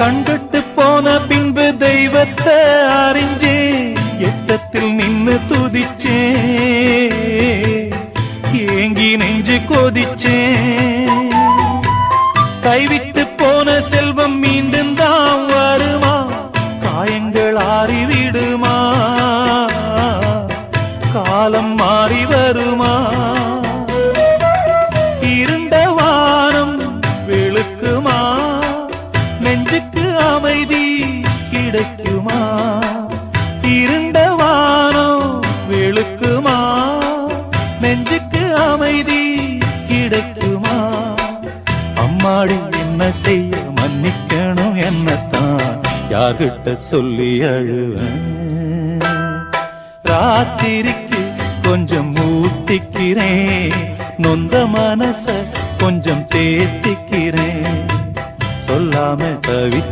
கண்டுட்டு போன பின்பு தெய்வத்தை அறிஞ்சே எட்டத்தில் நின்னு துதிச்சே. ஏங்கி நெஞ்சு கொதிச்சே. கைவிட்டு போன செல்வம் மீண்டும் தான் வருமா? காயங்கள் ஆறிவிடுமா? காலம் மாறி வருமா? அமைதி கிடைக்குமா? இருண்ட வானம் விழுக்குமா நெஞ்சுக்கு அமைதி கிடைக்குமா? அம்மாடி என்ன செய்ய மன்னிக்கணும் என்னத்தான்? யார்கிட்ட சொல்லி அழுவேன் ராத்திரிக்கு கொஞ்சம் ஊத்திக்கிறேன் நொந்த மனச கொஞ்சம் தேத்திக்கிறேன். சொல்லாம தவிச்ச